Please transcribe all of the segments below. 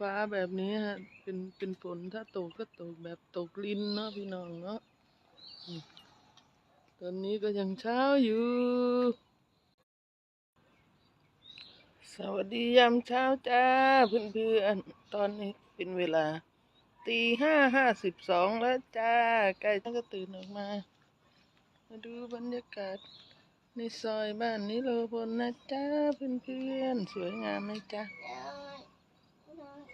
ฟ้าแบบนี้ฮะ เป็นเป็นฝนถ้าตกก็ตกแบบตกลินเนาะพี่น้องเนาะตอนนี้ก็ยังเช้าอยู่ สวัสดียามเช้าจ้าเพื่อนๆ ตอนนี้เป็นเวลาตีห้าห้าสิบสองแล้วจ้าใกล้ก็ตื่นออกมา มาดูบรรยากาศในซอยบ้านนี้โลพลนะจ้าเพื่อนๆ สวยงามไหมจ้า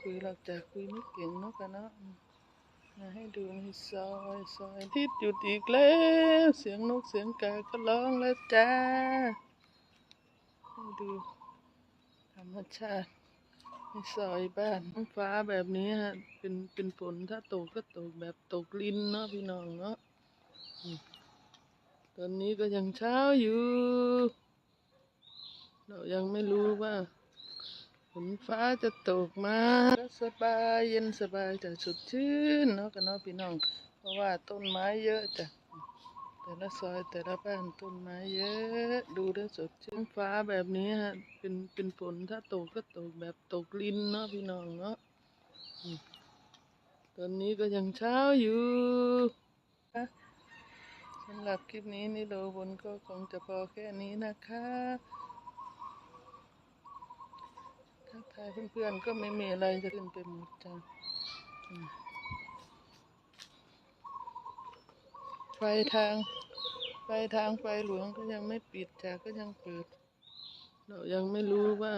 คุยเราจะคุยไม่เก่งเนาะกันเนาะมาให้ดูในซอยซอยทิศหยุดอีกแล้ว เสียงนกเสียงกาก็ร้องแล้วจ้าให้ดูธรรมชาติในซอยบ้านท้องฟ้าแบบนี้ฮะเป็นเป็นฝนถ้าตกก็ตกแบบตกลินเนาะพี่น้องเนาะตอนนี้ก็ยังเช้าอยู่ เรายังไม่รู้ว่า นฟ้าจะตกมาสบายเย็นสบายแต่สดชื่นเนาะกันเนาะพี่น้อง เพราะว่าต้นไม้เยอะจ้ะแต่ละซอยแต่ละบ้านต้นไม้เยอะดูแล้วสดชื่นฟ้าแบบนี้ฮะเป็นเป็นฝนถ้าตกก็ตกแบบตกลินเนาะพี่น้องเนาะตอนนี้ก็ยังเช้าอยู่สำหรับคลิปนี้นี่โลบนก็คงจะพอแค่นี้นะคะ ทักทายเพื่อนๆก็ไม่มีอะไรจะขึ้นไปหมดจ้ะไฟทาง ไฟทางไฟหลวงก็ยังไม่ปิดจ้ะก็ยังเปิด เรายังไม่รู้ว่า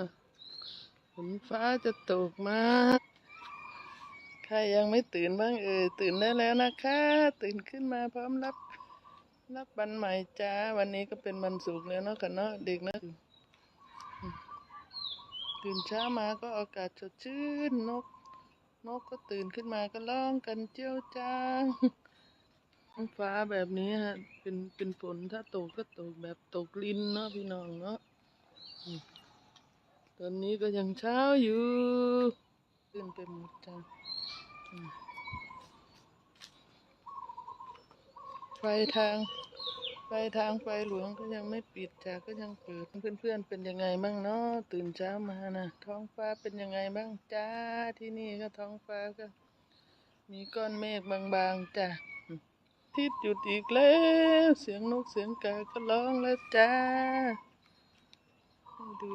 ฝนฟ้าจะตกมาใครยังไม่ตื่นบ้างเอ่ยตื่นได้แล้วนะคะ ตื่นขึ้นมาพร้อมรับ รับวันใหม่จ้า วันนี้ก็เป็นวันศุกร์แล้วเนาะกันเนาะเด็กนะ ตื่นเช้ามาก็อากาศสดชื่นนก นกก็ตื่นขึ้นมาก็ร้องกันเจียวจ้างท้องฟ้าแบบนี้ฮะเป็นเป็นฝนถ้าตกก็ตกแบบตกลินเนาะพี่น้องเนาะตอนนี้ก็ยังเช้าอยู่ขึ้นไปหมดจ้าไฟทาง ไฟทางไฟหลวงก็ยังไม่ปิดจ้าก็ยังเปิดเพื่อนๆเป็นยังไงบ้างเนาะตื่นเช้ามานะท้องฟ้าเป็นยังไงบ้างจ้าที่นี่ก็ท้องฟ้าก็ มีก้อนเมฆบางๆจ้ะทิศหยุดอีกแล้วเสียงนกเสียงกาก็ร้องแล้วจ้าดู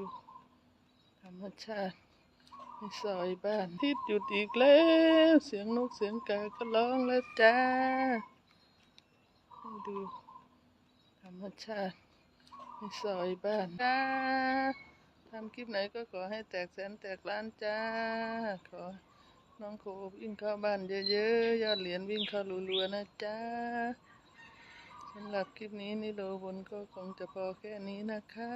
ธรรมชาติในซอยบ้านทิศหยุดอีกแล้วเสียงนกเสียงกาก็ร้องแล้วจ้าดู รมชาติในซอยบ้านจ้าทำคลิปไหนก็ขอให้แตกแสนแตกล้านจ้า ขอน้องโควิ่งเข้าบ้านเยอะๆ ยอดเหรียญวิ่งเข้ารัวๆนะจ๊ะสำหรับคลิปนี้นี่โลบนก็คงจะพอแค่นี้นะคะ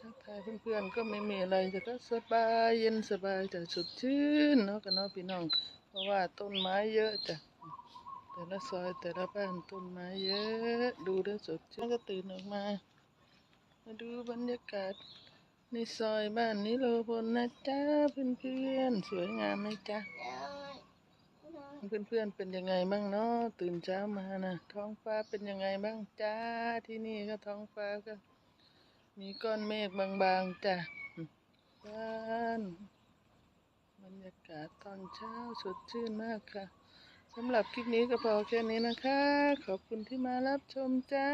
ทักทายเพื่อนๆก็ไม่มีอะไรจะก็สบายเย็นสบายแต่สดชื่นเนาะกันเนาะพี่น้อง เพราะว่าต้นไม้เยอะจ้ะ แต่ละซอยแต่ละบ้านต้นไม้เยอะ ดูแล้วสดชื่นก็ตื่นออกมา มาดูบรรยากาศ ในซอยบ้านนี้โลพลนะจ้าเพื่อนๆสวยงามไหมจ้าเพื่อนๆเป็นยังไงบ้างเนาะตื่นเช้ามานะท้องฟ้าเป็นยังไงบ้างจ้าที่นี่ก็ท้องฟ้าก็ มีก้อนเมฆบางๆจ้ะบ้านบรรยากาศตอนเช้าสดชื่นมากค่ะ สำหรับคลิปนี้ก็พอแค่นี้นะคะ ขอบคุณที่มารับชมจ้า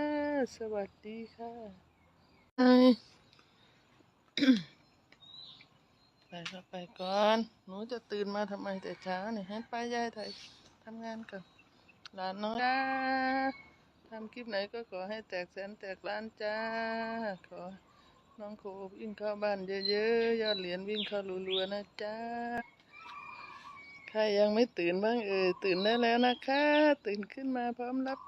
สวัสดีค่ะไปไปก็ไปก่อน หนูจะตื่นมาทำไมแต่เช้าเนี่ยให้ป้ายายไทยทำงานก่อนหลานน้อยจ้าทำคลิปไหนก็ขอให้แตกแสนแตกล้านจ้า ขอน้องโควิ่งเข้าบ้านเยอะๆ ยอดเหรียญวิ่งเข้ารัวๆนะจ้า ใครยังไม่ตื่นบ้างเอ่ยตื่นได้แล้วนะคะ ตื่นขึ้นมาพร้อมรับ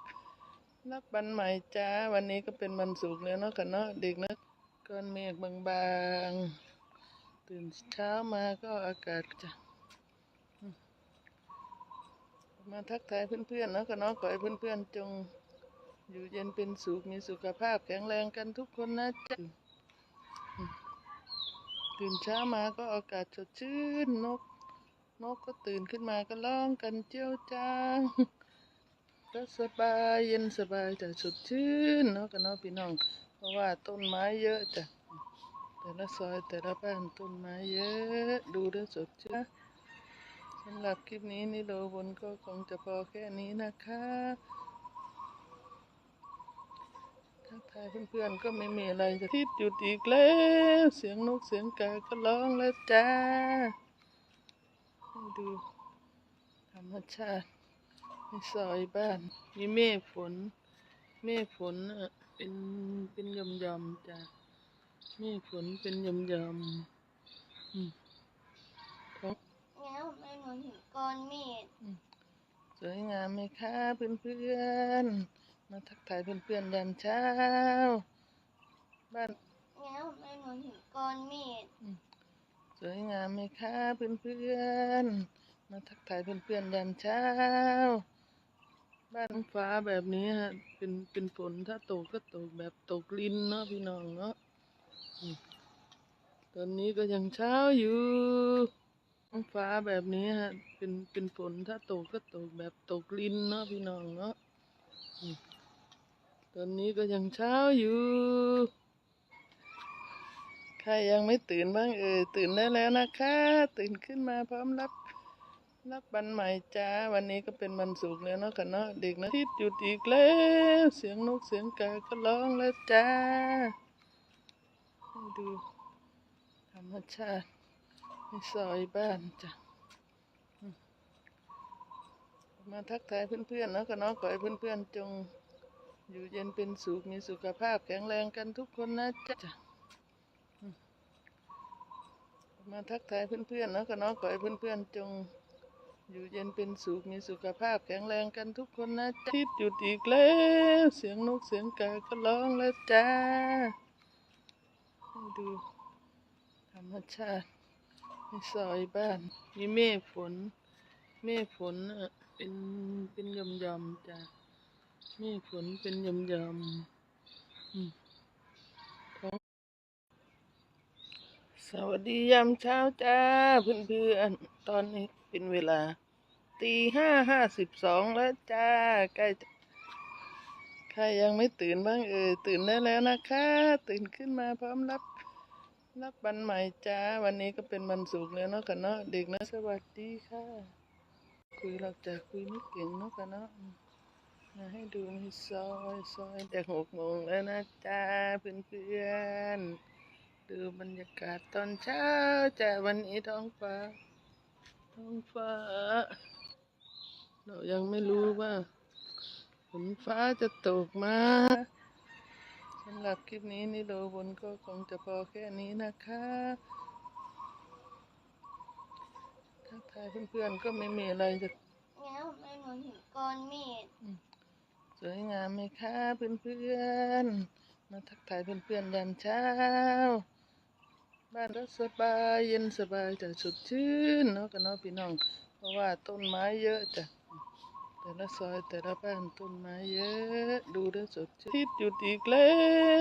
รับวันใหม่จ้า วันนี้ก็เป็นวันศุกร์แล้วเนาะกันเนาะเด็กนะก้อนเมฆบางๆ ตื่นเช้ามาก็อากาศจะมาทักทายเพื่อนๆเนาะกันเนาะขอให้เพื่อนๆจงอยู่เย็นเป็นสุขมีสุขภาพแข็งแรงกันทุกคนนะจ๊ะตื่นเช้ามาก็อากาศสดชื่นนก นกก็ตื่นขึ้นมาก็ร้องกันเจียวจ้างก็สบายเย็นสบายแต่สดชื่นเนาะกันเนาะพี่น้อง เพราะว่าต้นไม้เยอะจ้ะแต่ละซอยแต่ละบ้านต้นไม้เยอะดูแล้วสดชื่นสำหรับคลิปนี้นิโรบนก็คงจะพอแค่นี้นะคะทักทายเพื่อนๆก็ไม่มีอะไรจะทิดหยุดอีกแล้ว เสียงนกเสียงกาก็ร้องแล้วจ้า ดูธรรมชาติในซอยบ้าน มีเมฆฝน เมฆฝนน่ะเป็นเป็นหย่อมๆจ้ะเมฆฝนเป็นหย่อมๆอืมท้องแล้วไม่หนูถึงก้อนเมฆสวยงามไหมคะเพื่อนๆ มาทักทายเพื่อนๆยามเช้า บ้านแล้วไม่หนูถึงก้อนเมฆส วยงามไหมคะเพื่อนๆ มาทักทายเพื่อนๆยามเช้า บ้านฟ้าแบบนี้ฮะเป็นเป็นฝนถ้าตกก็ตกแบบตกลินเนาะพี่น้องเนาะตอนนี้ก็ยังเช้าอยู่ท้องฟ้าแบบนี้ฮะเป็นเป็นฝนถ้าตกก็ตกแบบตกลินเนาะพี่น้องเนาะตอนนี้ก็ยังเช้าอยู่ ใครยังไม่ตื่นบ้างเอ่ยตื่นได้แล้วนะคะ ตื่นขึ้นมาพร้อมรับ รับวันใหม่จ้า วันนี้ก็เป็นวันศุกร์แล้วเนาะกันเนาะเด็กนะทิดหยุดอีกแล้ว เสียงนกเสียงกาก็ร้องแล้วจ้าดูธรรมชาติในซอยบ้านจ้ะมาทักทายเพื่อนๆเนาะกันเนาะขอให้เพื่อนๆจงอยู่เย็นเป็นสุขมีสุขภาพแข็งแรงกันทุกคนนะจ๊ะ มาทักทายเพื่อนๆเนาะก็เนาะขอให้เพื่อนๆจง อยู่เย็นเป็นสุขมีสุขภาพแข็งแรงกันทุกคนนะจ๊ะทิดหยุดอีกแล้ว เสียงนกเสียงกาก็ร้องแล้วจ้าดูธรรมชาติในซอยบ้าน มีเมฆฝน เมฆฝนน่ะเป็นเป็นย่อมๆจ้ะเมฆฝนเป็นย่อมๆอืม สวัสดียามเช้าจ้าเพื่อนๆตอนนี้เป็นเวลาตีห้าห้าสิบสองแล้วจ้าใกล้ใครยังไม่ตื่นบ้างเอ่ยตื่นได้แล้วนะคะ ตื่นขึ้นมาพร้อมรับ รับวันใหม่จ้า วันนี้ก็เป็นวันศุกร์แล้วเนาะกันเนาะเด็กนะสวัสดีค่ะ คุยเราจะคุยไม่เก่งเนาะกันเนาะมาให้ดูในซอยซอยแต่หกโมงแล้วนะจ้าเพื่อนๆ ดูบรรยากาศตอนเช้าจ้ะวันนี้ท้องฟ้า ท้องฟ้า เรายังไม่รู้ว่าฝนฟ้าจะตกมาสำหรับคลิปนี้นิโรบนก็คงจะพอแค่นี้นะคะทักทายเพื่อนๆก็ไม่มีอะไรจะแล้วไม่หนูถึงก้อนเมฆสวยงามไหมคะเพื่อนๆ มาทักทายเพื่อนๆยามเช้า บ้านก็สบายเย็นสบายแต่สดชื่นเนาะกันเนาะพี่น้อง เพราะว่าต้นไม้เยอะจ้ะแต่ละซอยแต่ละบ้านต้นไม้เยอะดูแล้วสดชื่นทิดหยุดอีกแล้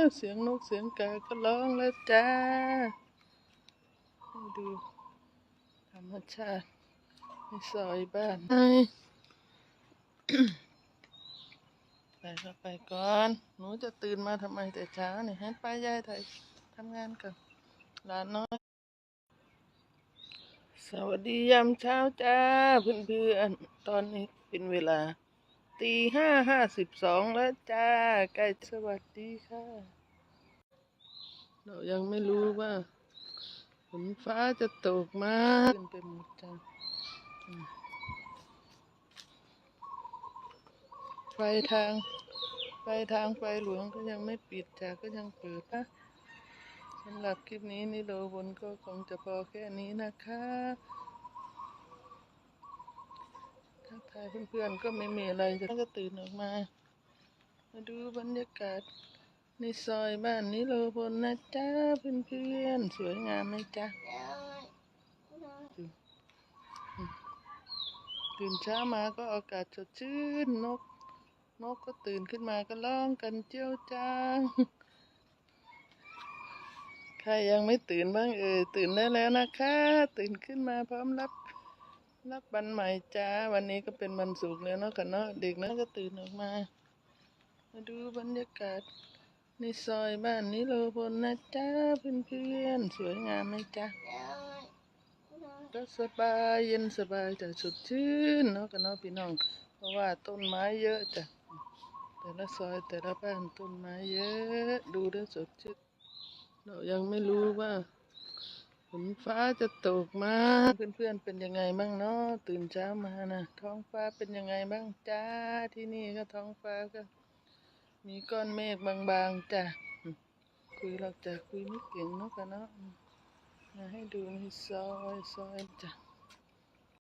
วเสียงนกเสียงกาก็ร้องแล้วจ้าดูธรรมชาติในซอยบ้านไปไปก็ไปก่อน หนูจะตื่นมาทำไมแต่เช้าเนี่ยให้ไปยายไทยทำงานกับ หลานน้อย สวัสดียามเช้าจ้าเพื่อนๆตอนนี้เป็นเวลาตีห้าห้าสิบสองแล้วจ้าใกล้สวัสดีค่ะ เรายังไม่รู้ว่าฝนฟ้าจะตกมาขึ้นไปหมดจ้าไฟทางไฟทางไฟหลวงก็ยังไม่ปิดจ้าก็ยังเปิดนะ สำหรับคลิปนี้นิโรบนก็คงจะพอแค่นี้นะคะทักทายเพื่อนๆก็ไม่มีอะไรจะก็ตื่นออกมา มาดูบรรยากาศในซอยบ้านนิโรบนนะจ๊ะเพื่อนๆสวยงามไหมจ๊ะตื่นเช้ามาก็อากาศสดชื่นนก นกก็ตื่นขึ้นมาก็ร้องกันเจียวจ้าง ใครยังไม่ตื่นบ้างเอ่ยตื่นได้แล้วนะคะ ตื่นขึ้นมาพร้อมรับ รับวันใหม่จ้า วันนี้ก็เป็นวันศุกร์แล้วเนาะกันเนาะเด็กนะก็ตื่นออกมา มาดูบรรยากาศในซอยบ้านนี้โลพลนะจ๊ะเพื่อนๆสวยงามไหมจ๊ะแล้วพี่น้องก็สบายเย็นสบายแต่สดชื่นเนาะกันเนาะพี่น้อง เพราะว่าต้นไม้เยอะจ้ะแต่ละซอยแต่ละบ้านต้นไม้เยอะ ดูแล้วสดชื่น เรายังไม่รู้ว่าฝนฟ้าจะตกมาเพื่อนๆเป็นยังไงบ้างเนาะตื่นเช้ามานะท้องฟ้าเป็นยังไงบ้างจ้าที่นี่ก็ท้องฟ้าก็ มีก้อนเมฆบางๆจ้ะคุยเราจะคุยไม่เก่งเนาะกันเนาะให้ดูในซอยซอยจ้ะ